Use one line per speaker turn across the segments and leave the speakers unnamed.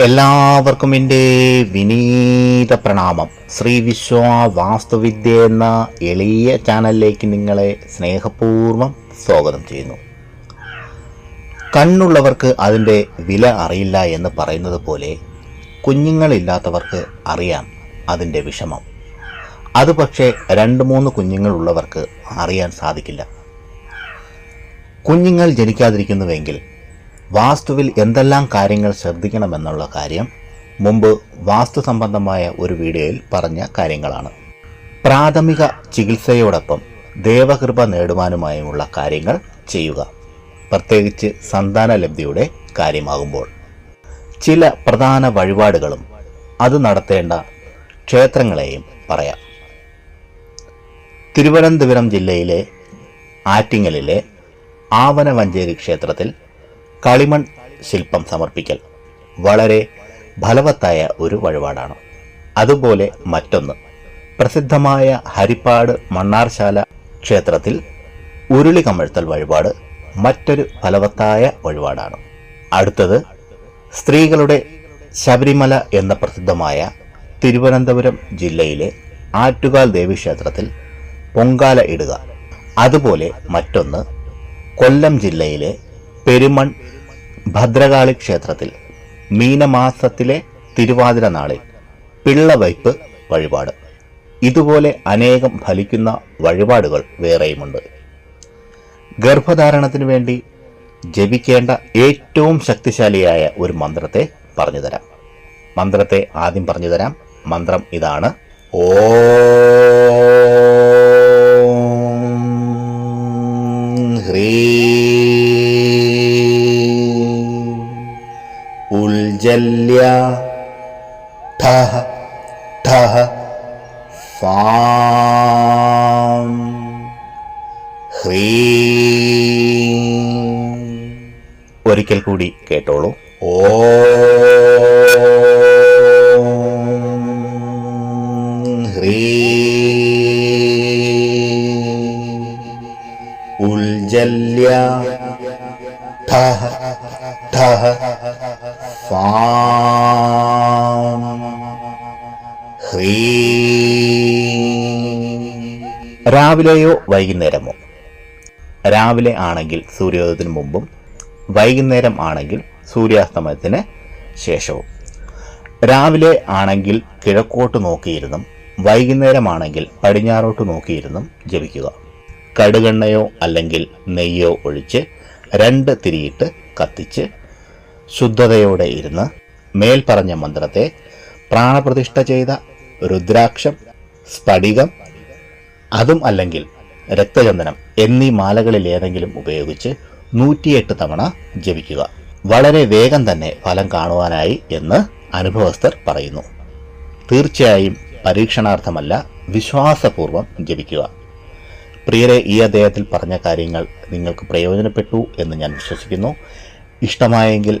എല്ലാവർക്കും എന്റെ വിനീത പ്രണാമം. ശ്രീ വിശ്വ വാസ്തുവിദ്യ എന്ന എളിയ ചാനലിലേക്ക് നിങ്ങളെ സ്നേഹപൂർവം സ്വാഗതം ചെയ്യുന്നു. കണ്ണുള്ളവർക്ക് അതിന്റെ വില അറിയില്ല എന്ന് പറയുന്നത് പോലെ കുഞ്ഞുങ്ങളില്ലാത്തവർക്ക് അറിയാം അതിന്റെ വിഷമം. അത് പക്ഷേ രണ്ട് മൂന്ന് കുഞ്ഞുങ്ങളുള്ളവർക്ക് അറിയാൻ സാധിക്കില്ല. കുഞ്ഞുങ്ങൾ ജനിക്കാതിരിക്കുന്നുവെങ്കിൽ വാസ്തുവിൽ എന്തെല്ലാം കാര്യങ്ങൾ ശ്രദ്ധിക്കണമെന്നുള്ള കാര്യം മുമ്പ് വാസ്തു സംബന്ധമായ ഒരു വീഡിയോയിൽ പറഞ്ഞ കാര്യങ്ങളാണ്. പ്രാഥമിക ചികിത്സയോടൊപ്പം ദേവകൃപ നേടുവാനുമായുമുള്ള കാര്യങ്ങൾ ചെയ്യുക. പ്രത്യേകിച്ച് സന്താന ലബ്ധിയുടെ കാര്യമാകുമ്പോൾ. ചില പ്രധാന വഴിപാടുകളും അത് നടത്തേണ്ട ക്ഷേത്രങ്ങളെയും പറയാം. തിരുവനന്തപുരം ജില്ലയിലെ ആറ്റിങ്ങലിലെ ആവനവഞ്ചേരി ക്ഷേത്രത്തിൽ കളിമൺ ശില്പം സമർപ്പിക്കൽ വളരെ ഫലവത്തായ ഒരു വഴിപാടാണ്. അതുപോലെ മറ്റൊന്ന് പ്രസിദ്ധമായ ഹരിപ്പാട് മണ്ണാർശാല ക്ഷേത്രത്തിൽ ഉരുളി കമഴ്ത്തൽ വഴിപാട് മറ്റൊരു ഫലവത്തായ വഴിപാടാണ്. അടുത്തത് സ്ത്രീകളുടെ ശബരിമല എന്ന പ്രസിദ്ധമായ തിരുവനന്തപുരം ജില്ലയിലെ ആറ്റുകാൽ ദേവീക്ഷേത്രത്തിൽ പൊങ്കാല ഇടുക. അതുപോലെ മറ്റൊന്ന് കൊല്ലം ജില്ലയിലെ പെരുമൺ ഭദ്രകാളി ക്ഷേത്രത്തിൽ മീനമാസത്തിലെ തിരുവാതിര നാളിൽ പിള്ളവയ്പ് വഴിപാട്. ഇതുപോലെ അനേകം ഫലിക്കുന്ന വഴിപാടുകൾ വേറെയുമുണ്ട്. ഗർഭധാരണത്തിന് വേണ്ടി ജപിക്കേണ്ട ഏറ്റവും ശക്തിശാലിയായ ഒരു മന്ത്രത്തെ പറഞ്ഞുതരാം. മന്ത്രത്തെ ആദ്യം പറഞ്ഞുതരാം. മന്ത്രം ഇതാണ്. ഓ ഹ്രീം ഉൽജല്യ ഠഹ ഠഹ ഫാം. ഹ്രീം. ഒരിക്കൽ കൂടി കേട്ടോളൂ. ഓം ഹ്രീം. ഉൽജല്യ ഠഹ ഠഹ ഫാം ഹ്രീ രാവിലെയോ വൈകുന്നേരമോ? രാവിലെ ആണെങ്കിൽ സൂര്യോദയത്തിന് മുമ്പും വൈകുന്നേരം ആണെങ്കിൽ സൂര്യാസ്തമയത്തിന് ശേഷവും. രാവിലെ ആണെങ്കിൽ കിഴക്കോട്ട് നോക്കിയിരുന്നും വൈകുന്നേരമാണെങ്കിൽ പടിഞ്ഞാറോട്ട് നോക്കിയിരുന്നും ജപിക്കുക. കടുകെണ്ണയോ അല്ലെങ്കിൽ നെയ്യോ ഒഴിച്ച് രണ്ട് തിരിയിട്ട് കത്തിച്ച് ശുദ്ധതയോടെ ഇരുന്ന് മേൽപ്പറഞ്ഞ മന്ത്രത്തെ പ്രാണപ്രതിഷ്ഠ ചെയ്ത രുദ്രാക്ഷം സ്ഫടികം അതും അല്ലെങ്കിൽ രക്തചന്ദനം എന്നീ മാലകളിൽ ഏതെങ്കിലും ഉപയോഗിച്ച് നൂറ്റിയെട്ട് തവണ ജപിക്കുക. വളരെ വേഗം തന്നെ ഫലം കാണുവാനായി എന്ന് അനുഭവസ്ഥർ പറയുന്നു. തീർച്ചയായും പരീക്ഷണാർത്ഥമല്ല വിശ്വാസപൂർവം ജപിക്കുക. പ്രിയരെ ഈ അദ്ദേഹത്തിൽ പറഞ്ഞ കാര്യങ്ങൾ നിങ്ങൾക്ക് പ്രയോജനപ്പെട്ടു എന്ന് ഞാൻ വിശ്വസിക്കുന്നു. ഇഷ്ടമായെങ്കിൽ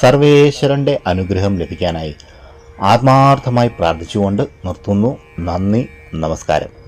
സർവേശ്വരന്റെ അനുഗ്രഹം ലഭിക്കാനായി. ആത്മാർത്ഥമായി പ്രാർത്ഥിച്ചുകൊണ്ട് നിർത്തുന്നു. നന്ദി. നമസ്കാരം.